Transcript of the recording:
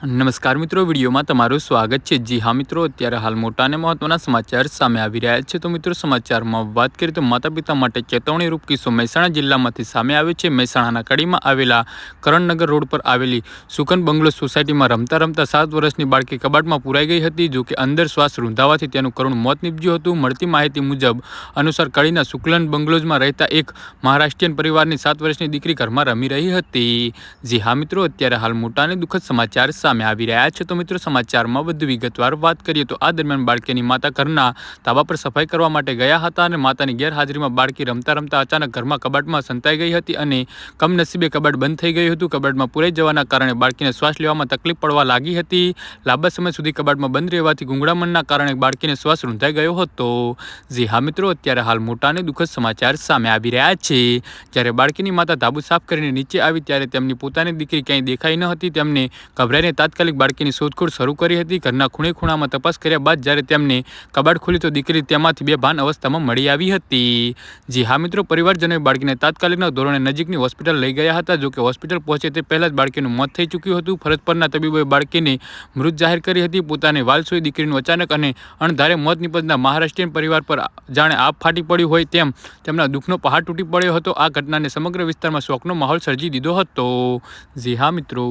નમસ્કાર મિત્રો, વિડીયોમાં તમારું સ્વાગત છે. જી હા મિત્રો, અત્યારે હાલ મોટા અને મહત્વના સમાચાર સામે આવી રહ્યા છે. તો મિત્રો, સમાચારમાં વાત કરીએ તો માતા પિતા માટે ચેતવણી રૂપ કિસ્સો મહેસાણા જિલ્લામાંથી સામે આવ્યો છે. મહેસાણાના કડીમાં આવેલા કરણનગર રોડ પર આવેલી સુકન બંગલો સોસાયટીમાં રમતા રમતા સાત વર્ષની બાળકી કબાટમાં પુરાઈ ગઈ હતી. જો કે અંદર શ્વાસ રૂંધાવાથી તેનું કરુણ મોત નીપજ્યું હતું. મળતી માહિતી મુજબ, અનુસાર કડીના સુકલન બંગલોઝમાં રહેતા એક મહારાષ્ટ્રીયન પરિવારની સાત વર્ષની દીકરી ઘરમાં રમી રહી હતી. જી હા મિત્રો, અત્યારે હાલ મોટા અને દુઃખદ સમાચાર સામે આવી રહ્યા છે. તો મિત્રો, સમાચારમાં વધુ વિગતવાર વાત કરીએ તો આ દરમિયાન બાળકીની માતા ઘરના ધાબા પર સફાઈ કરવા માટે ગયા હતા અને માતાની ગેરહાજરીમાં બાળકી રમતા રમતા અચાનક ઘરમાં કબાટમાં સંતાઈ ગઈ હતી અને કમનસીબે કબાટ બંધ થઈ ગયું હતું. કબાટમાં પૂરાઈ જવાના કારણે બાળકીને શ્વાસ લેવામાં તકલીફ પડવા લાગી હતી. લાંબા સમય સુધી કબાટમાં બંધ રહેવાથી ગુંગળામણના કારણે બાળકીને શ્વાસ રૂંધાઈ ગયો હતો. જી હા, મિત્રો, અત્યારે હાલ મોટા અને દુઃખદ સમાચાર સામે આવી રહ્યા છે. જ્યારે બાળકીની માતા ધાબુ સાફ કરીને નીચે આવી, ત્યારે તેમની પોતાની દીકરી ક્યાંય દેખાઈ ન હતી. તેમને ગભરાઈને તાત્કાલિક બાળકીની શોધખોળ શરૂ કરી હતી. ઘરના ખૂણે ખૂણામાં તપાસ કર્યા બાદ જ્યારે તેમને કબાટ ખોલી તો દીકરી તેમાંથી બે ભાન અવસ્થામાં મળી આવી હતી. જી હા મિત્રો, પરિવારજનોએ બાળકીને તાત્કાલિકના ધોરણે નજીકની હોસ્પિટલ લઈ ગયા હતા. જોકે હોસ્પિટલ પહોંચે તે પહેલાં જ બાળકીનું મોત થઈ ચૂક્યું હતું. ફરજ પરના તબીબોએ બાળકીને મૃત જાહેર કરી હતી. પોતાની વાલસોઈ દીકરીનું અચાનક અને અણધારે મોત નિપજતા મહારાષ્ટ્રીયન પરિવાર પર જાણે આપ ફાટી પડ્યું હોય તેમ તેમના દુઃખનો પહાડ તૂટી પડ્યો હતો. આ ઘટનાને સમગ્ર વિસ્તારમાં શોકનો માહોલ સર્જી દીધો હતો. જી હા મિત્રો.